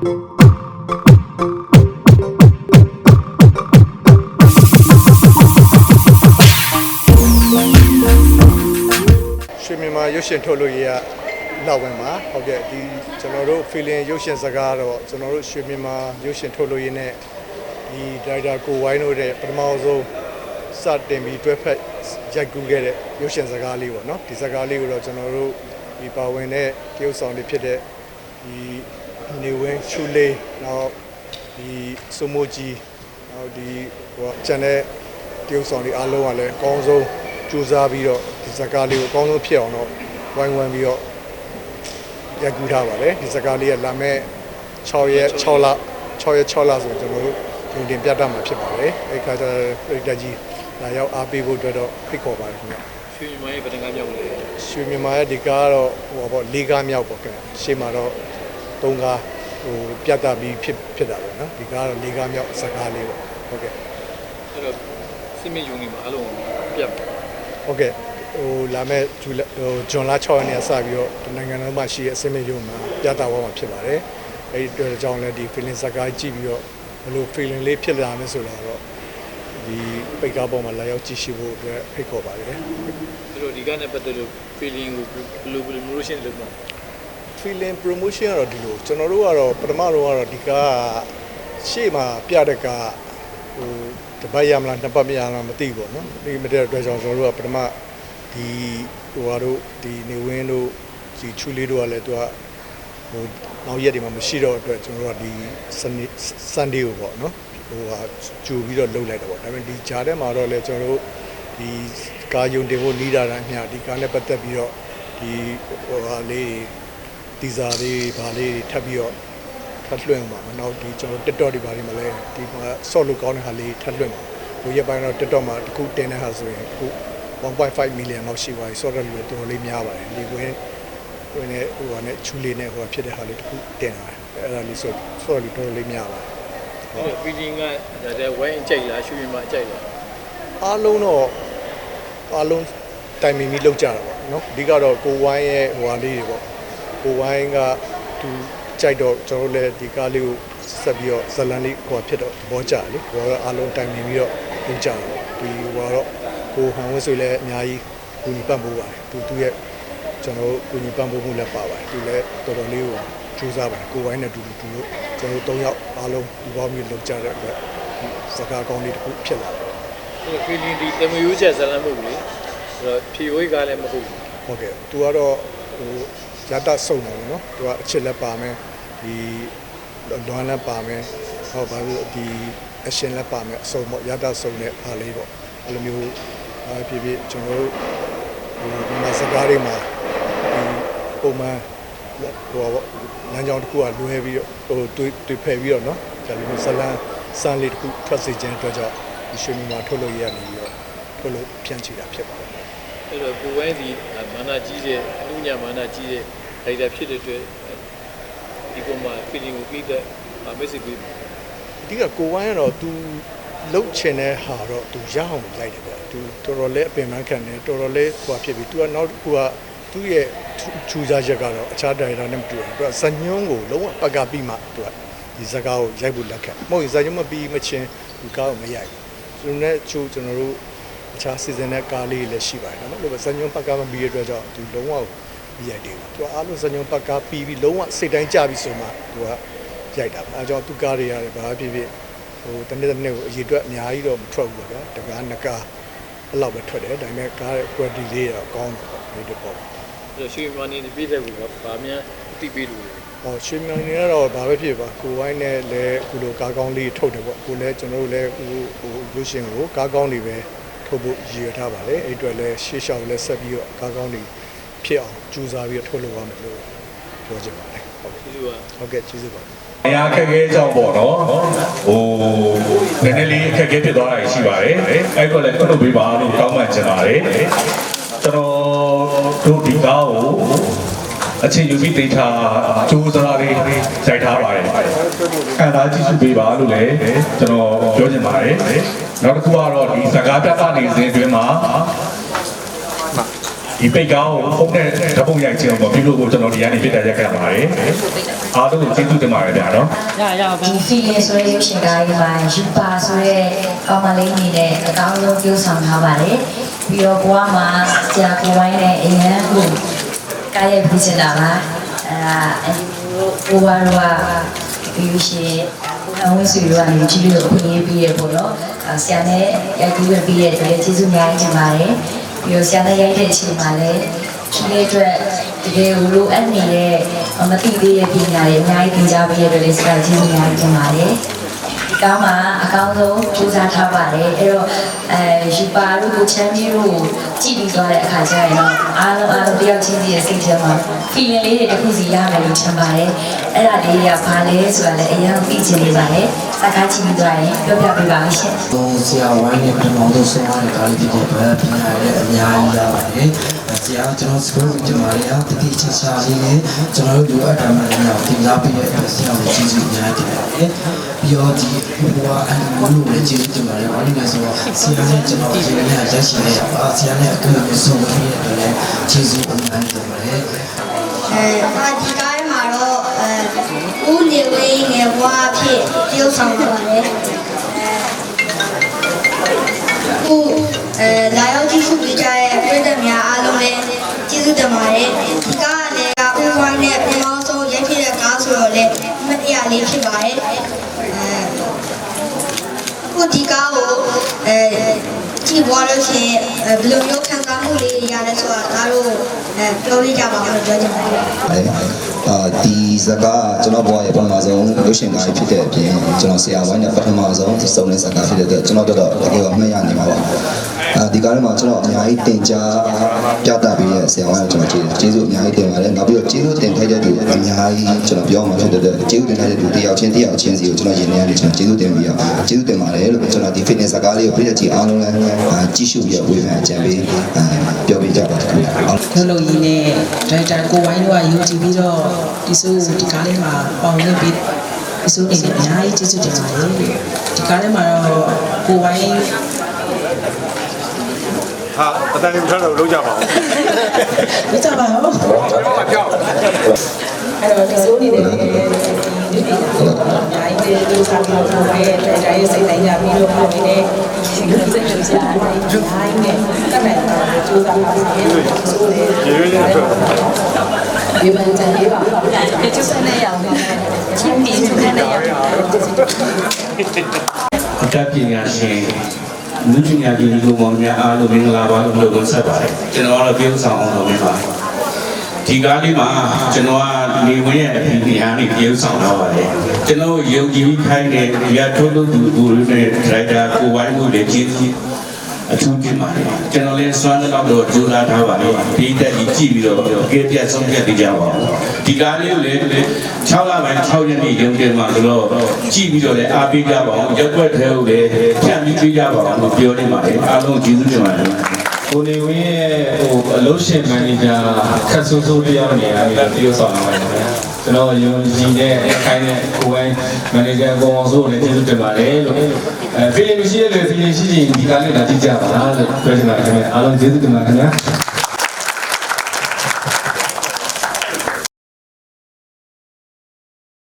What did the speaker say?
ရွှေမြန်မာရုပ်ရှင်ထုတ်လို့ရလောက်ဝင်ပါဟုတ်ကဲ့ဒီကျွန်တော်တို့ feeling ရုပ်ရှင်စကားတော့ကျွန်တော်တို့ရွှေမြန်မာရုပ်ရှင်ထုတ်လို့ရနဲ့ဒီ director ကိုဝိုင်းတို့တဲ့ပထမဆုံးစတင်ပြီးတွဲဖက်ရိုက်ကူးခဲ့တဲ့ရုပ်ရှင်စကားလေးပေါ့နော်ဒီစကားလေးကိုတော့ကျွန်တော်တို့ဒီပါဝင်တဲ့တရုတ်ဆောင်တွေဖြစ်တဲ့ဒီ နေဝင်းချူလေးနောက်ဒီစုမိုကြီးနောက်ဒီဟိုကျန်တဲ့တရုပ်ဆောင်တွေအားလုံးကလည်းအကောင်းဆုံးကြိုးစားပြီးတော့ဒီစကားလေးကိုအကောင်းဆုံးဖြစ်အောင်တော့ဝိုင်းဝန်းပြီးတော့ရိုက်ကူးထားပါတယ်ဒီစကားလေးကလာမဲ့6ရက်6လ6ရက်6လဆိုကျွန်တော်တို့ဒီတင်ပြတ်တာမှာဖြစ်ပါတယ်အဲ့ခါကျတော့ပြည်တက်ကြီးလာရောက်အားပေးဖို့အတွက်တော့ဖိတ်ခေါ်ပါတယ်ခင်ဗျရွှေမြန်မာရဲ့ဗဒင်္ဂမြောက်လေရွှေမြန်မာရဲ့ဒီကားကတော့ဟိုပါပေါ့၄ကားမြောက်ပေါ့ခင်ဗျရှေ့မှာတော့ ၃ကားဟိုပြတ်တာပြီးဖြစ်ဖြစ်တာပဲနော်ဒီကားကတော့၄ကားမြောက်စကားလေးပေါ့ဟုတ်ကဲ့အဲ့တော့စစ်မြေယုံနေမှာအလုံးပြတ်ဟုတ်ကဲ့ဟိုလာမဲ့ဂျူလဟိုဂျွန်လာ6ရက်နေ့ကစပြီးတော့ဒီနိုင်ငံတော်မှာရှိတဲ့အစင်းမြေရုံမှာပြတာဝါမှာဖြစ်ပါတယ်အဲဒီအတွက်ကြောင့်လည်းဒီ feeling စကားကြည့်ပြီးတော့ဘယ်လို feeling လေးဖြစ်လာမလဲဆိုတာတော့ဒီပိတ်ကားပေါ်မှာလာရောက်ကြည့်ရှုဖို့အတွက်ဖိတ်ခေါ်ပါတယ်အဲ့တော့ဒီကနေ့ပတ်သက်လို့ feeling ကိုဘယ်လိုဘယ်လိုမျိုးရှင်းလုပ်မှာ feeling promotion ကတော့ဒီလိုကျွန်တော်တို့ကတော့ပထမတော့ကတော့ဒီကားကရှေ့မှာပြတဲ့ကားဟိုတစ်ပတ်ရမလားနှစ်ပတ်မရမလားမသိဘူးပေါ့နော်ဒီမတဲ့အတွက်ကြောင့်ကျွန်တော်တို့ကပထမဒီဟိုဟာတို့ဒီနေဝင်းတို့ဒီချူလေးတို့ကလည်းသူကဟိုနောက်ရက်တွေမှာမရှိတော့အတွက်ကျွန်တော်တို့ကဒီ Sunday Sunday ကိုပေါ့နော်ဟိုဟာကြိုပြီးတော့လုပ်လိုက်တာပေါ့ဒါပေမဲ့ဒီဂျားထဲမှာတော့လည်းကျွန်တော်တို့ဒီကာယုံတင်ဖို့နီးတာတိုင်းအမျှဒီကားနဲ့ပတ်သက်ပြီးတော့ဒီဟိုဟာလေး တွေတီဇာလေးဗာလေးတွေထပ်ပြီးတော့ထပ်လွှင့်ပါမယ်။နောက်ဒီကျွန်တော် TikTok တွေဗာတွေမှာလည်းဒီမှာ short လို့ကောင်းတဲ့ဟာလေးထပ်လွှင့်ပါ။ဟိုရက်ပိုင်းတော့ TikTok မှာတစ်ခုတင်တဲ့ဟာဆိုရင်အခု1.5 million လောက်ရှိပါပြီ။ short လို့တော်တော်လေးများပါတယ်။ဒီကွင်းကွင်းနဲ့ဟိုဟာနဲ့ချူလေးနဲ့ဟိုဟာဖြစ်တဲ့ဟာလေးတစ်ခုတင်လာတယ်။အဲ့ဒါလေးဆို short လို့တော်တော်လေးများပါတယ်အဲ့တော့ feeling ကဒါတဲ့ဝိုင်းအကြိုက်လားရွှေမြန်မာအကြိုက်လား။အားလုံးတော့အားလုံးတိုင်မီမီလောက်ကြတာပေါ့နော်။အဓိကတော့ကိုဝိုင်းရဲ့ဟိုဟာလေးတွေပေါ့။ ကိုဝိုင်းကသူကြိုက်တော့ကျွန်တော်တို့လည်းဒီကားလေးကိုဆက်ပြီးတော့ဇလန်လေးဟိုဟာဖြစ်တော့သဘောကျတယ်လေ။ဟိုကတော့အားလုံးတိုင်မီပြီးတော့လောက်ကြတာပေါ့။ဒီဟိုကတော့ကိုဟန်ဝင်းဆိုလည်းအများကြီးကူညီပံ့ပိုးပါတယ်။သူသူရဲ့ကျွန်တော်တို့ကူညီပံ့ပိုးမှုလည်းပါပါတယ်။သူလည်းတော်တော်လေးကိုကြိုးစားပါတယ်။ကိုဝိုင်းနဲ့တူတူတူလို့ကျွန်တော်တို့၃ယောက်အားလုံးဒီပေါင်းပြီးလောက်ကြတဲ့အတွက်ဒီစကားကောင်းလေးတစ်ခုဖြစ်လာတယ်အဲ့တော့ feeling ဒီတမယိုးချက်ဇလန်မှုလေအဲ့တော့ဖြေဝေးကလည်းမဟုတ်ဘူးဟုတ်ကဲ့သူကတော့ဟို ရတစုံတယ်ဗောနော်သူကအချစ်လက်ပါမယ်ဒီလွမ်းလက်ပါမယ်ဟောဘာလို့ဒီအရှင်လက်ပါမယ်အစုံပေါ့ရတစုံတဲ့အားလေးပေါ့အဲ့လိုမျိုးအားဖြစ်ဖြစ်ကျွန်တော်တို့ဟိုဒီမှာစကားတွေမှာဒီပုံမှန်ဟိုပေါ့လမ်းကြောင်းတစ်ခုကလွဲပြီးတော့ဟိုတွေးတွေးဖယ်ပြီးတော့နော်ဒါလိုမျိုးဇလန်စမ်းလေးတစ်ခုထွက်စေခြင်းအတွက်ကြောင့်ဒီရွှေမြန်မာထုတ်လို့ရနေပြီးတော့ထုတ်လို့ဖြန့်ချီတာဖြစ်ပါတယ်အဲ့တော့ကိုဝိုင်းဒီမာနာကြီးတဲ့အမှုညာမာနာကြီးတဲ့ ဒါရိုက်တာဖြစ်တဲ့အတွက်ဒီပုံမှာ feeling ကိုပြီးတဲ့ message ပေး အဓိကကိုဝိုင်းကတော့ तू လှုပ်ချင်တဲ့ဟာတော့ तू ရအောင်လိုက်တယ်ဗျ။ तू တော်တော်လေးအပင်ပန်းခံတယ်တော်တော်လေးဟိုဖြစ်ပြီး तू ကနောက်တစ်ခုကသူ့ရဲ့ချူစားချက်ကတော့အခြားဒိုင်တာနဲ့မတူဘူး။ तू ကဇညွန်းကိုလုံးဝပကပြီးမှ तू ကဒီဇကားကိုရိုက်ဖို့လက်ခံ။မဟုတ်ရင်ဇညွန်းမပြီးမချင်းဒီကားကိုမရိုက်ဘူး။ကျွန်တော်နဲ့ချူကျွန်တော်တို့အခြားစီဇန်တဲ့ကားလေးတွေလည်းရှိပါတယ်နော်။လို့ပဲဇညွန်းပကမပြီးတဲ့အတွက်ကြောင့် तू လုံးဝ မရိုက်သေးဘူး။ तू အားလုံးဇညွန်းပကပြီးပြီးလုံးဝစိတ်တိုင်းကြပြီးဆိုမှ तू ကရိုက်တာ။အဲကြောင့်သူကားတွေရတယ်ဘာဖြစ်ဖြစ်ဟိုတနေ့တစ်နေ့ကိုအရေအတွက်အများကြီးတော့မထွက်ဘူးပေါ့ဗျာတကားနှစ်ကားအဲ့လောက်ပဲထွက်တယ်ဒါပေမဲ့ကားရဲ့ quality လေးတော့ကောင်းတယ်ပေါ့ဒီတစ်ပေါ့အဲ့တော့ရွှေမြန်မာနေပြည်တဲ့ကူကဗာမြန်တိပေးလို့ဟောရွှေမြိုင်နေကတော့ဘာပဲဖြစ်ပါကိုဝိုင်းနဲ့လည်းအခုလိုကားကောင်းလေးထုတ်တယ်ပေါ့ကိုလည်းကျွန်တော်တို့လည်းဟိုဟိုလူရှင်ကိုကားကောင်းတွေပဲထုတ်ဖို့ရည်ရထားပါလေအဲ့အတွက်လည်းရှေ့လျှောက်လည်းဆက်ပြီးတော့ကားကောင်းတွေ ဖြစ်အောင်ကြိုးစားပြီးတော့ထုတ်လို့ရမယ်လို့ပြောချင်ပါတယ်ဟုတ်ကဲ့ဒီလိုကဟုတ်ကဲ့ကျေးဇူးပါအရာအခက်အခဲကြောင့်ပေါ့နော်ဟိုနည်းနည်းလေးအခက်အခဲဖြစ်သွားတာရှိပါတယ်အဲ့တော့လည်းခွင့်လို့ပေးပါလို့တောင်းပန်ချင်ပါတယ်ကျွန်တော်တို့ဒီကားကိုအခြေယူပြီးဒေတာစူးစမ်းလေးစိုက်ထားပါတယ်ခံစားကြည့်ရှုပေးပါလို့လည်းကျွန်တော်ပြောချင်ပါတယ်နောက်တစ်ခုကတော့ဒီစကားပြသနေစဉ်အတွင်းမှာ ဒီပိတ်ကောင်းကိုဖုန်းနဲ့ဓပုံရိုက်ခြင်းပေါ့ပြုလို့ကိုကျွန်တော်ဒီကနေပြတ်တက်ရက်ခဲ့ပါတယ်အားလုံးကိုကျေးဇူးတင်ပါတယ်ဗျာနော်ရရပါဒီ feeling ဆိုတဲ့ရုပ်ရှင်ကားကြီးမှာယူပါဆိုတဲ့ကောင်မလေးအနေနဲ့အကောင်းဆုံးပြုဆောင်ထားပါတယ်ပြီးတော့ဘဝမှာကြာကိုဝိုင်းနဲ့အရန်ကိုကားရိုက်ပြီးချင်တာပါအဲဒါအဲဒီဘိုးဘွားတို့ကပြီးလို့ရှိရင်အဝင်းစုတို့ကနေကြည့်လို့အခွင့်အရေးပြီးရပေါ့နော်အဲဆရာနဲ့ရိုက်ကူးရပြီးရတဲ့အတွက်ကျေးဇူးအများကြီးတင်ပါတယ် ပြီးတော့ဆရာနဲ့ရိုက်တဲ့အချိန်မှာလည်းဒီနေ့အတွက်တကယ်လိုအပ်နေတဲ့မသိသေးတဲ့ပညာတွေအများကြီးသင်ကြားပေးရတဲ့လည်းဆရာကျေးဇူးအများကြီးတင်ပါတယ်ဒီ ကောင်းမှာအကောင်းဆုံးကြိုးစားထားပါတယ်အဲ့တော့အဲယူပါတို့ကိုချမ်းမြေတို့ကိုကြည့်ပြီးသွားတဲ့အခါကျရင်တော့အားလုံးအားလုံးတယောက်ချင်းစီရဲ့စိတ်ထဲမှာ feeling လေးတွေတစ်ခုစီရမယ်လို့ထင်ပါတယ်အဲ့ဒါလေးကဘာလဲဆိုတာလည်းအရင်သိချင်နေပါတယ်စကားကြည့်ပြီးသွားရင်ပြောပြပေးပါမယ်ရှင်တော့ဆရာဝိုင်းနဲ့ပထမဆုံးဆုံးရတဲ့ကားလေးဖြစ်တဲ့အတွက်ပြင်ရတဲ့အများကြီးရပါတယ်။ဆရာကျွန်တော်စကူကျွန်တော်လေးအားတတိချာချာလေးနဲ့ကျွန်တော်တို့လိုအပ်တာမှလည်းတင်စားပေးတဲ့အတွက်ဆရာကိုကျေးဇူးအများကြီးတင်ပါတယ်။ပြီးတော့ဒီဘဝအန်မလို့လည်းကျေးဇူးတင်ပါတယ်။ဘာလို့လဲဆိုတော့ဆရာနဲ့ကျွန်တော်ဒီနေ့ရရှိတဲ့အာဆရာနဲ့အတူတူဆုံးဖြတ်တဲ့အတွက်လည်းကျေးဇူးအများကြီးတင်ပါတယ်။အဲအာဒီကားမှာတော့အဲဦးနေဝင်းငယ်ဘွားအဖြစ်တရုပ်ဆောင်ပါပါတယ် ကြည့်သွားလို့ရှိရင်အဲဘယ်လိုမျိုးခံစားမှုလေးရလဲဆိုတာဒါတို့အဲပြောပြကြပါဦးလို့ပြောချင်ပါတယ်ပါတယ်အာဒီဇာတ်ကားကျွန်တော်ဘဝရဲ့ပထမဆုံးရုပ်ရှင်ကားဖြစ်တဲ့အပြင်ကျွန်တော်ဆရာဝိုင်းနဲ့ပထမဆုံးစုံတဲ့ဇာတ်ကားဖြစ်တဲ့အတွက်ကျွန်တော်တို့တော့တကယ်ကိုမှတ်ရနေမှာပါ အာဒီကားထဲမှာကျွန်တော်အများကြီးတင် जा ပြသပေးတဲ့ဆရာဝိုင်းကိုကျွန်တော်ကျေးဇူးကျေးဇူးအများကြီးတင်ပါတယ်နောက်ပြီးတော့ကျေးဇူးတင်ထိုက်တဲ့သူအများကြီးကျွန်တော်ပြောမှာဖြစ်တဲ့အတွက်ကျေးဇူးတင်ထိုက်တဲ့သူတယောက်ချင်းတယောက်ချင်းစီကိုကျွန်တော်ယင်နေရတယ်ကျွန်တော်ကျေးဇူးတင်ပြီးတော့ကျေးဇူးတင်ပါတယ်လို့ကျွန်တော်ဒီ fitness ဇာတ်ကားလေးကိုပြည်သက်ကြီးအားလုံးလည်းအာကြည့်ရှုပြီးတော့ဝေဖန်ကြံပေးအာပြောပြကြပါခင်ဗျာဟုတ်နှလုံးကြီးနဲ့ဒရိုက်တာကိုဝိုင်းတို့ကယုံကြည်ပြီးတော့ဒီဆိုဒီကားလေးမှာပေါင်ရင်းပြီးဒီဆိုနေအများကြီးကျေးဇူးတင်ပါတယ်ဒီကားလေးမှာတော့ကိုဝိုင်း ဟာအတန်ကြီးထားတော့လုံးကြပါဦးဝိကြပါဦးမပြောက်အဲ့တော့ဒီဆိုနေတယ်ဒီနေ့ကတော့အများကြီးကျေးဇူးစားပြီးတော့ကိုဝိုင်းရဲ့ဒရိုက်တာရဲ့စိတ်တိုင်းကြပြီးတော့ပေါင်ရင်းနဲ့ဒီလိုစိတ်ကြကြအားနဲ့ဒီဟိုင်းနဲ့တက်နိုင်တာကြိုးစားပါမယ်ဒီဆိုနေရေရွေးချင်းအတွက်ဒီမှာကြံရပါဒီကျုပ်နဲ့ရအောင်ချင်းပြီးကျုပ်နဲ့ရအောင်အတတ်ပညာရှင် လူပညာပြည်လူမောင်များအားလုံးမင်္ဂလာပါလို့ပြောလို့ဆက်ပါတယ်ကျွန်တော်ကတော့ပြုဆောင်အောင်လုပ်နေပါဒီကားလေးမှာကျွန်တော်ကနေဝင်းရဲ့အပြင်တရားနေပြုဆောင်တော့ပါတယ်ကျွန်တော်ယုံကြည်ပြီးခိုင်းတဲ့ဒီရထုတ်လို့သူကိုနဲ့ဒရိုက်တာကိုဝိုင်းမှုတွေကြီးကြီး အထူးတင်ပါတယ်ကျွန်တော်လည်းစွမ်းတော့တော့ကြိုးစားထားပါတယ်ဒီတက်ကြီးကြည့်ပြီးတော့ကဲပြတ်ဆုံးဖြတ်တည်ကြပါဦးဒီကားလေးကိုလည်း6လပိုင်း6ရက်နေ့ရုံတင်မှာဆိုတော့ကြည့်ပြီးတော့လည်းအားပေးကြပါအောင်ရက်ွက်ထဲကိုလည်းဖြန့်ပြီးပေးကြပါအောင်လို့ပြောနေပါတယ်အားလုံးကျေးဇူးတင်ပါတယ်ကိုနေဝင်းရဲ့ဟိုအလုပ်ရှင်မန်နေဂျာခက်ဆိုးဆိုးတယောက်နေရာပြီးတော့ပြောဆောင်လာပါတယ်ခင်ဗျာ ကျွန်တော်ယုံကြည်တဲ့ခိုင်းတဲ့ကိုဝိုင်းမန်နေဂျာကိုအောင်စိုးကိုလည်းကျေးဇူးတင်ပါတယ်လို့အဲဖီလင်မရှိတဲ့ဖီလင်ရှိရင်ဒီကားလေးလာကြည့်ကြပါလားလို့ပြောချင်ပါတယ်ခင်ဗျာအားလုံးကျေးဇူးတင်ပါတယ်ခင်ဗျာ